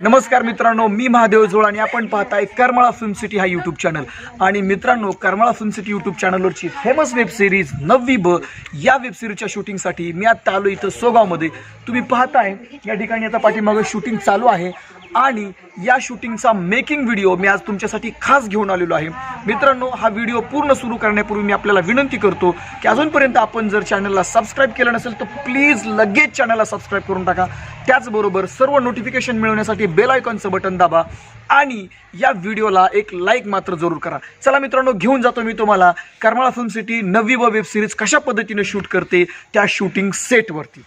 नमस्कार मित्रांनो मी महादेव जोळ आणि आपण पाहताय करमळा फिल्म सिटी हा यूट्यूब चॅनल आणि मित्रांनो करमळा फिल्म सिटी यूट्यूब चॅनलवरची फेमस वेब सिरीज नववी ब या वेब सिरीजच्या शूटिंगसाठी मी आता आलो इथं सोगावमध्ये. तुम्ही पाहताय या ठिकाणी आता पाठीमागं शूटिंग चालू आहे. आणि या शूटिंगचा मेकिंग व्हिडिओ मी आज तुमच्यासाठी खास घेऊन आलेलो आहे. मित्रांनो हा व्हिडिओ पूर्ण सुरू करण्यापूर्वी मी आपल्याला विनंती करतो की अजूनपर्यंत आपण जर चॅनलला सबस्क्राईब केलं नसेल तर प्लीज लगेच चॅनलला सबस्क्राईब करून टाका. त्याचबरोबर सर्व नोटिफिकेशन मिळवण्यासाठी बेल आयकॉनचं बटन दाबा आणि या व्हिडिओला एक लाईक मात्र जरूर करा. चला मित्रांनो घेऊन जातो मी तुम्हाला. करमाळा फिल्म सिटी नववी व वेब सिरीज कशा पद्धतीने शूट करते त्या शूटिंग सेटवरती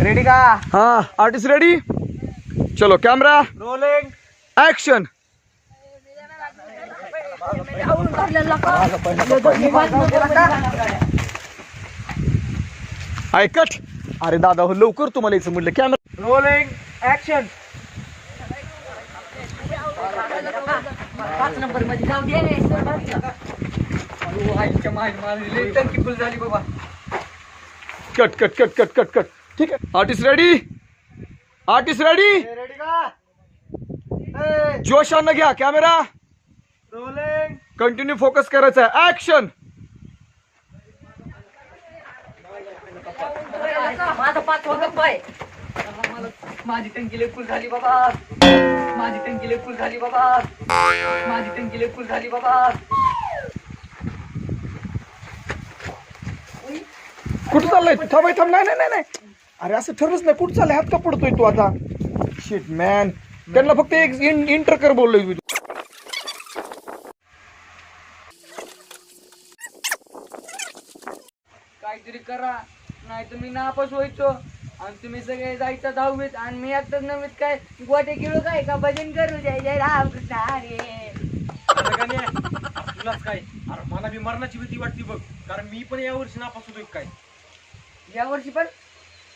रेडी का? हां आर्टिस्ट रेडी चलो कैमरा रोलिंग ऍक्शन ऐकट अरे दादा हो लवकर तुम्हाला यायचं म्हटलं कॅमेरा रोलिंग ऍक्शन पाच नंबर मध्ये जाऊ दे रे. टंकी फुल झाली बाबा. Cut cut cut cut cut cut. ठीक आहे. Artist ready artist ready ready का? जोशानं घ्या कॅमेरा रोलिंग कंटिन्यू फोकस करायचा आहे ऍक्शन माझा पाच होतं पाय. माझी टंकी लय फुल झाली बाबा. माझी टंकी लय फुल झाली बाबा. माझी टंकी लय फुल झाली बाबा. कुठं चाललाय? तू थांबाय थांब. नाही नाही नाही नाही. अरे असं ठरलंच नाही. कुठं चाललाय? हात का पडतोय तू आता? शिट मॅन त्यांना फक्त एक इंटर कर बोललोय मी. काहीतरी करा नाही तुम्ही नापास व्हायचो. आणि तुम्ही सगळे जायचं दहावीत आणि मी एकटाच नवीत काय? गोटे किलो काय? का भजन करू? जय जय राम कृष्ण हरे तुलाच काय? अरे मला बी मरणाची भीती वाटते बघ. कारण मी पण या वर्षी नापास होतोय काय? या वर्षी पण?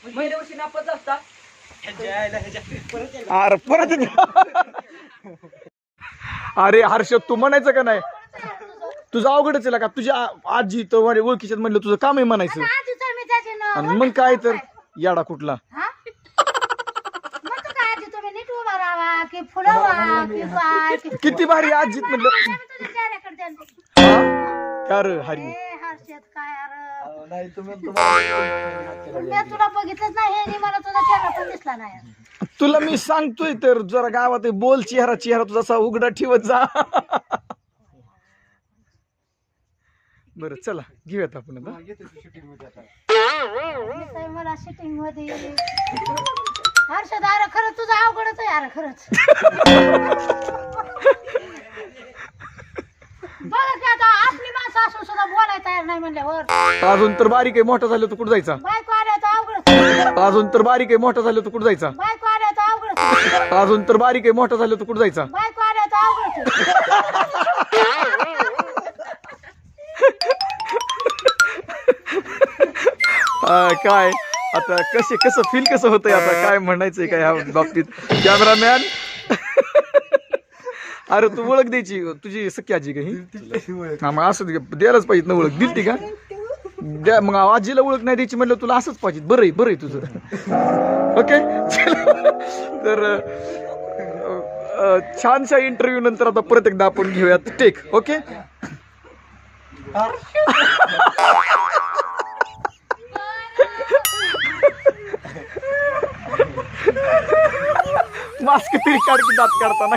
वर्षी नापास असता परत. अरे परत अरे हर्ष तू म्हणायचं का नाही? तुझं अवघडच आहे का? तुझ्या आ- आजी तर माझ्या ओळखीच्यात म्हणलं तुझं काम आहे म्हणायचं. आजी तर मी त्याचे नाव आणि मग काय तर? याडा कुठला? हा? मग तू काय आजी तुम्ही नीट उभा राहावा की फुलावा की काय की किती भारी आजीत म्हणलं. आम्ही तुझ्या चेहऱ्याकडे द्याल. हा? का रे हरी? ए, काय अरे? नाही तुम्ही मी तुला बघितलंच नाही हे मला तुझा चेहरा पण दिसला नाही. तुला मी सांगतोय तर जरा गावात बोल चेहरा चेहरा तुझा असा उघडा ठेवत जा. बरं चला घेऊयात आपण आता. मला शूटिंगमध्ये हर्षद अरे खरंच तुझं अवघडच आहे अरे खरंच. बघा की आता आपली असून सुद्धा बोलायला तयार नाही म्हणल्यावर. अजून तर बारीक आहे मोठा झालं तर कुठं जायचा? बायको आल्या तर अजून तर बारीक आहे मोठा झालं तर कुठं जायचा? बायको आल्या तर अजून तर बारीक आहे मोठा झालं तर कुठं जायचा? बायको आल्या तर काय? आता कसे कसं फील कसं होतंय? आता काय म्हणायचंय काय ह्या बाबतीत? कॅमेरामॅन अरे तू ओळख द्यायची तुझी सख्खी आजी का ही? हा मग असं द्यायलाच पाहिजे ना ओळख. दिलती का? द्या मग आजीला ओळख नाही द्यायची म्हणलं तुला असंच पाहिजे. बरं आहे बरं आहे तुझं. ओके? तर छानशा इंटरव्ह्यू नंतर आता परत एकदा आपण घेऊयात. Take okay? मास्क तरी काढ दात काढताना.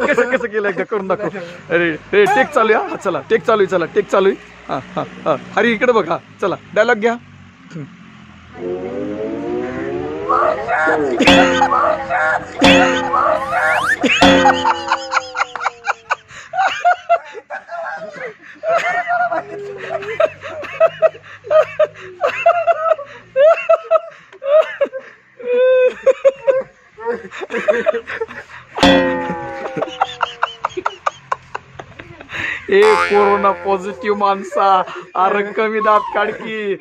कसं कसं केलं एकदा करून दाखव. अरे रे टेक चालू आहे हा चला टेक चालू आहे चला टेक चालू आहे. हा हा हा. हरी इकडे बघ हा चला डायलॉग घ्या. कोरोना पॉझिटिव्ह माणसा. अरे कमी दात काढकी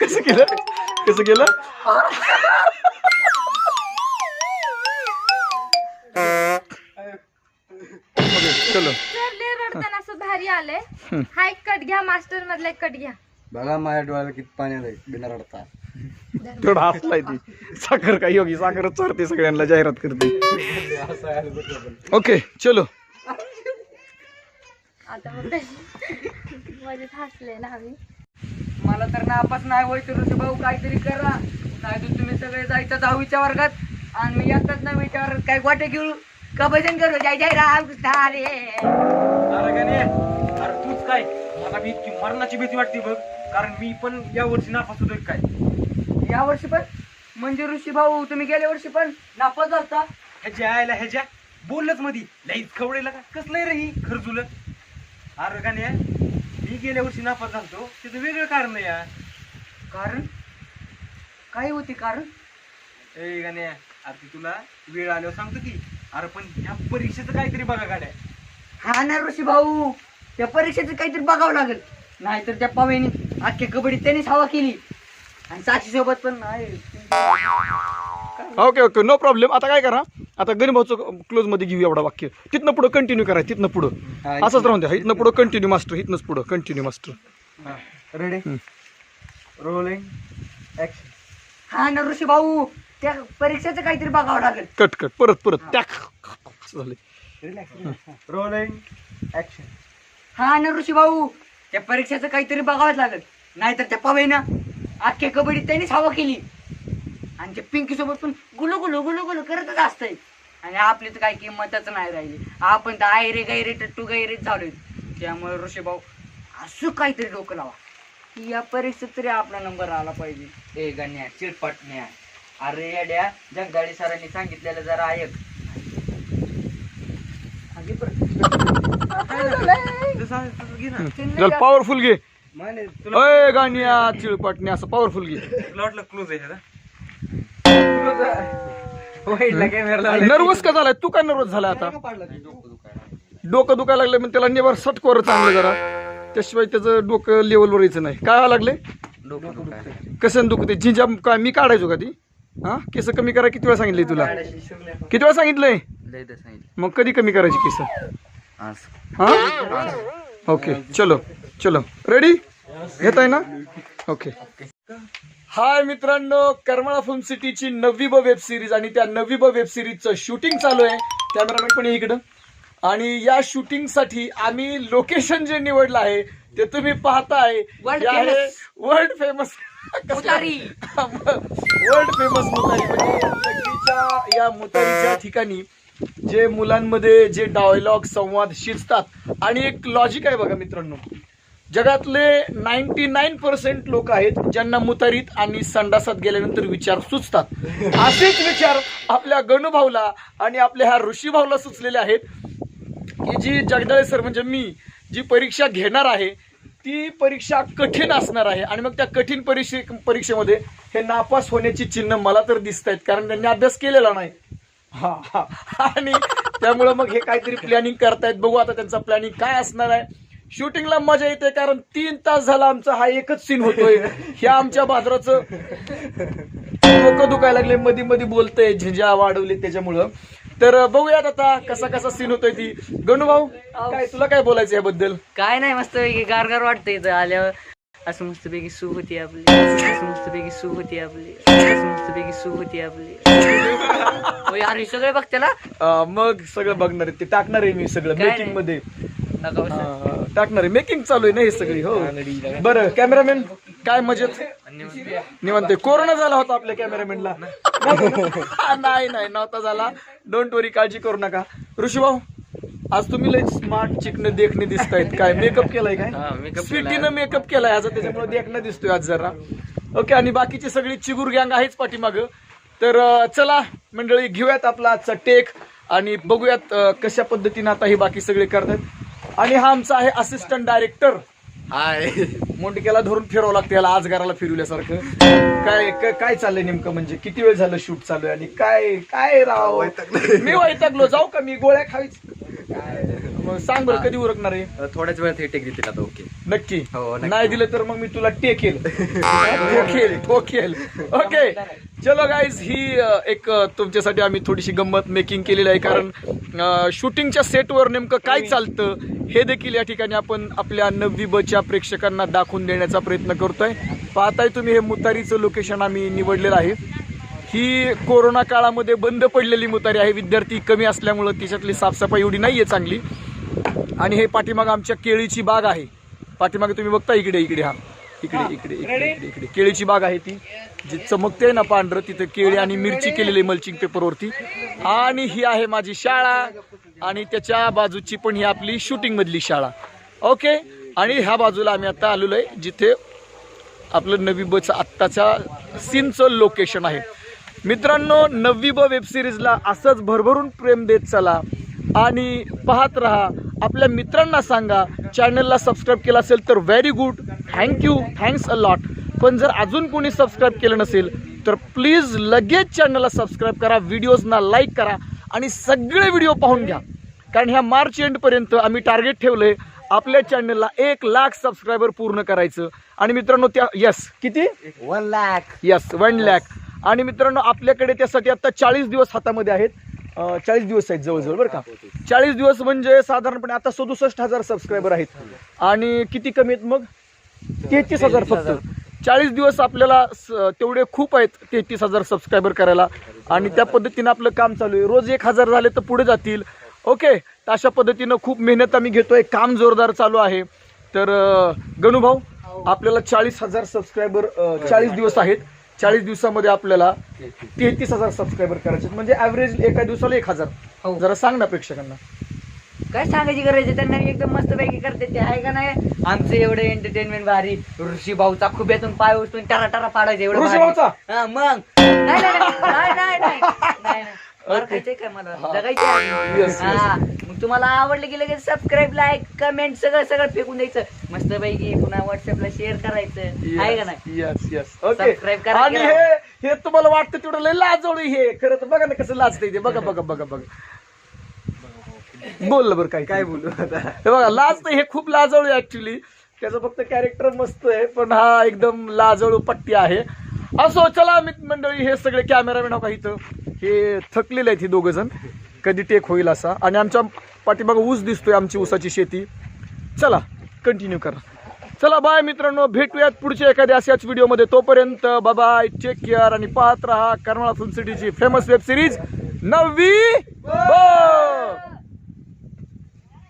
कसं केलं? कसं केलं? चलो. सर लय रडताना असं भारी आलंय. हा एक कट घ्या मास्टर मधला एक कट घ्या. बघा माझ्या डोळ्याला किती पाणी आलंय बिना रडता. तेवढा हसलाय ती. साखर काय योगी? साखरच चरते सगळ्यांना जाहिरात करते. ओके चलो. आता मग मजेत हसले ना आम्ही. मला तर नापास नाही होय तर ऋषी भाऊ काहीतरी करा. नाही तर तुम्ही सगळे जायचं दहावीच्या वर्गात. आणि मी येतात नववीच्या वर्गात काय गोटे घेऊ. का भजन करू? जय जय राम कृष्ण हरे अरे गणे अरे तूच काय? मला भी इतकी मरणाची भीती वाटते बघ. कारण मी पण या वर्षी नापास होतोय काय? या वर्षी पण? म्हणजे ऋषी भाऊ तुम्ही गेल्या वर्षी पण नापास झालता? ह्याच्या आयला ह्याच्या बोललंच मधी. लईच खवडेला का? कसलंय रे ही खरजुलं अरे गाणे मी गेल्या वर्षी नापास झालतो त्याचं वेगळं कारण आहे यार. कारण? काय होती कारण? ए गाणे अरे ती तुला वेळ आल्यावर सांगतो की. अरे पण ह्या परीक्षेचं काहीतरी बघा गाड्या. हा ना ऋषी भाऊ. त्या परीक्षेचं काहीतरी बघावं लागेल. नाहीतर त्या पवेनी अख्ख्या कबड्डी त्यांनीच हवा केली. आणि साची सोबत पण नाही. Okay okay. नो प्रॉब्लेम आता काय करा? आता गणित भाऊचं क्लोजमध्ये घेऊ एवढा वाक्य. तिथनं पुढं कंटिन्यू करा तिथनं पुढं. असंच राहून द्या. इथनं पुढं कंटिन्यू मास्टर इथनंच पुढं कंटिन्यू मास्टर रेडी हम्म. रोलिंग ऍक्शन हा ना ऋषी भाऊ त्या परीक्षेचं काहीतरी बघावं लागेल. Cut cut. परत परत. टॅक. असं झालंय. रोलिंग ऍक्शन हा ना ऋषी भाऊ त्या परीक्षेचं काहीतरी बघावंच लागेल. नाहीतर त्या पवेनं अख्ख्या कबड्डी त्यांनीच हवा केली. आणि त्या पिंकी सोबत पण गुलू गुलू गुलू गुलू करतच असतंय. आणि आपली तर काही किंमतच नाही राहिली. आपण तर आयरे गैरे टट्टू गैरेच झालोय. त्यामुळे ऋषी भाऊ असं काहीतरी डोकं लावा. की या परीक्षेत तरी आपला नंबर आला पाहिजे. ए गण्या चिरपटण्या अरे येड्या जगदाळी सरांनी सांगितलेलं जरा ऐक. पॉवरफुल घे माने अय गाण्या चिळपाटणे असं पॉवरफुल घे. तुला वाटलं क्लोज आहे. नर्वस का झालाय? तू काय नर्वस झालाय आता? डोकं दुखायला लागलं मग त्याला निवार सटकोर चांगलं जरा. त्याशिवाय त्याचं डोकं लेवलवर यायचं नाही. काय लागले कसं दुखते झिंजा काय मी काढायचो का ती? हा? केस कमी करा किती वेळा सांगितलंय तुला? किती वेळा सांगितलंय? मग कधी कमी करायची केस? हा? ओके चलो चलो. रेडी घेत आहे ना ओके. हाय मित्रांनो करमाळा फिल्म सिटीची नववी ब वेब सिरीज आणि त्या नववी ब वेब सिरीजचं शूटिंग चालू आहे. कॅमेरामॅन पण इकडं. आणि या शूटिंगसाठी आम्ही लोकेशन जे निवडलं आहे ते तुम्ही पाहताय. हे. World famous. वर्ल्ड फेमस मुतारी. म्हणजे या मुतारीच्या ठिकाणी जे मुलांमध्ये जे डायलॉग संवाद शिजतात. आणि एक लॉजिक आहे बघा मित्रांनो. जगातले नाईन्टी नाईन पर्सेंट लोक आहेत ज्यांना मुतारीत आणि संडासात गेल्यानंतर विचार सुचतात. असेच विचार आपल्या गणुभाऊला आणि आपल्या ह्या ऋषीभाऊला सुचलेले आहेत की जी जगदाळे सर म्हणजे मी जी परीक्षा घेणार आहे ती परीक्षा कठीण असणार आहे आणि मग त्या कठीण परीक्षे परीक्षेमध्ये हे नापास होण्याची चिन्ह मला तर दिसत आहेत कारण त्यांनी अभ्यास केलेला नाही. हा हा. आणि त्यामुळं मग हे काहीतरी प्लॅनिंग करतायत. बघू आता त्यांचा प्लॅनिंग काय असणार आहे. शूटिंगला मजा येते कारण तीन तास झाला आमचा हा एकच सीन होतोय. ह्या आमच्या बाजाराचं डोकं दुखायला लागले मध्ये मध्ये बोलतंय झिंजा वाढवले त्याच्यामुळं. तर बघूयात आता कसा कसा सीन होतोय ती. गणू भाऊ काय तुला काय बोलायचं याबद्दल? काय नाही मस्त पैकी गारगार वाटतं इथं आल्यावर. असं मस्त पैकी सुख होती आपली. असं मस्त पैकी सुख होती आपली. असं मस्त पैकी सुख होती आपली. हो यार हे सगळे बघ त्याला अं, मग सगळं बघणार आहे. ते टाकणार आहे मी सगळं काय मेकिंगमध्ये. टाकणार आहे. मेकिंग चालू आहे ना हे सगळी हो. बरं कॅमेरामॅन काय मजेत? निवांत. कोरोना झाला होता आपल्या कॅमेरामॅनला नाही. नाही नव्हता झाला. डोंट वरी काळजी करू नका. ऋषीभाऊ आज तुम्ही लय स्मार्ट चिकन देखणे दिसतायत. काय मेकअप केलाय काय? स्वीटीनं मेकअप केलाय. आज त्याच्यामुळे देखणं दिसतोय आज जरा. ओके आणि बाकीची सगळी चिगूर गँग आहेच पाठीमाग. तर चला मंडळी घेऊयात आपला आजचा टेक आणि बघूयात कशा पद्धतीने आता हे बाकी सगळे करतात. आणि हा आमचा आहे असिस्टंट डायरेक्टर मोंडक्याला धरून फिरावं लागतं याला आज घराला फिरवल्यासारखं. काय क- काय चाललंय नेमकं म्हणजे? किती वेळ झालं शूट चालू आहे? आणि काय काय राव? मी वैतागलो. जाऊ का मी? गोळ्या खावीच. काय? मग सांग बरं कधी उरकणार आहे? थोड्याच वेळात हे टेक देतील आता ओके नक्की. हो, नक्की. नाही दिलं तर मग मी तुला टेकेल ठोकेल ठोकेल ओके चलो गाईज ही एक तुमच्यासाठी आम्ही थोडीशी गंमत मेकिंग केलेली आहे. कारण शूटिंगच्या सेटवर नेमकं काय चालतं हे देखील या ठिकाणी आपण आपल्या नववी बच्या प्रेक्षकांना दाखवून देण्याचा प्रयत्न करतोय. पाहताय तुम्ही हे मुतारीचं लोकेशन आम्ही निवडलेलं आहे. ही कोरोना काळामध्ये बंद पडलेली मुतारी आहे. विद्यार्थी कमी असल्यामुळं तिच्यातली साफसफाई एवढी नाहीये चांगली. आणि हे पाठीमाग आमच्या केळीची बाग आहे. पाठीमागे तुम्ही बघता इकडे इकडे हा. इकडे इकडे इकडे इकडे इकडे. केळीची बाग आहे ती जी चमकते ना पांढरं तिथं केळी आणि मिरची केलेली मल्चिंग पेपरवरती आणि ही आहे माझी शाळा. आणि त्याच्या बाजूची पण ही आपली शूटिंग मधली शाळा. ओके आणि ह्या बाजूला आम्ही आता आलेलो आहे जिथे आपलं नवी बचं आत्ताच्या सीनचं लोकेशन आहे. मित्रांनो नववी ब वेब सिरीजला असंच भरभरून प्रेम देत चला. आणि पाहत राहा आपल्या मित्रांना सांगा. चॅनलला सबस्क्राईब केलं असेल तर very good thank you thanks a lot पण जर अजून कोणी सबस्क्राईब केलं नसेल तर प्लीज लगेच चॅनलला सबस्क्राईब करा. व्हिडिओजना लाईक करा. आणि सगळे व्हिडिओ पाहून घ्या. कारण ह्या मार्च एंडपर्यंत आम्ही टार्गेट ठेवलंय. आपल्या चॅनलला एक लाख सबस्क्रायबर पूर्ण करायचं. आणि मित्रांनो त्या यस किती? One lakh yes one lakh आणि मित्रांनो आपल्याकडे त्यासाठी आता चाळीस दिवस हातामध्ये आहेत. चाळीस दिवस आहेत जवळजवळ बरं का? चाळीस दिवस म्हणजे साधारणपणे आता सदुसष्ट हजार सबस्क्रायबर आहेत. आणि किती कमी आहेत मग? तेहतीस हजार फक्त. चाळीस दिवस आपल्याला तेवढे खूप आहेत तेहतीस हजार सबस्क्रायबर करायला. आणि त्या पद्धतीनं आपलं काम चालू आहे. रोज एक हजार झाले तर पुढे जातील. ओके? तर अशा पद्धतीनं खूप मेहनत आम्ही घेतोय. काम जोरदार चालू आहे. तर अं, गणू भाऊ आपल्याला चाळीस हजार सबस्क्रायबर चाळीस दिवस आहेत. चाळीस दिवसामध्ये आपल्याला तेहतीस हजार सबस्क्रायबर करायचे म्हणजे ऍव्हरेज एका दिवसाला एक हजार. हो. जरा सांग ना प्रेक्षकांना. काय सांगायची गरज आहे? त्यांना एकदम मस्त पैकी करते ते. आहे का नाही? आमचं एवढं एंटरटेनमेंट भारी. ऋषी भाऊचा खुब्यातून पाय उचलून टारा टारा पाडायचे एवढं ऋषी भाऊचा? मग. नाही नाही, नाही, नाही, नाही, नाही, नाही, नाही. काय मला? हा. तुम्हाला आवडलं की लगेच सबस्क्राईब लाईक कमेंट सगळं सगळं फेकून द्यायचं. मस्त पैकी पुन्हा व्हॉट्सअपला शेअर करायचं. आहे का नाही? येस येस ओके Subscribe करा, आणि. हे हे तुम्हाला वाटतं तेवढं लय लाजवलं हे. खरं तर बघा ना कसं लाजतंय ते. बघा बघा बघा बघा. बोललं बरं काय काय बोलू आता. हे बघा लाजतंय हे खूप लाजवलं ऍक्च्युली त्याचं फक्त कॅरेक्टर मस्त आहे पण हा एकदम लाजळू पट्टी आहे. असो चला मित्र मंडळी हे सगळे कॅमेरामॅन हो का इथं? हे थकलेले आहेत ही दोघ जण. कधी टेक होईल असा. आणि आमच्या पाठीमागं ऊस दिसतोय आमची ऊसाची शेती. चला कंटिन्यू करा. चला बाय मित्रांनो. भेटूयात पुढच्या एखाद्या अशाच व्हिडिओमध्ये तोपर्यंत बाबाय टेक केअर आणि पाहत राहा कर्नाळा फिल्म सिटीची फेमस वेब सिरीज नववी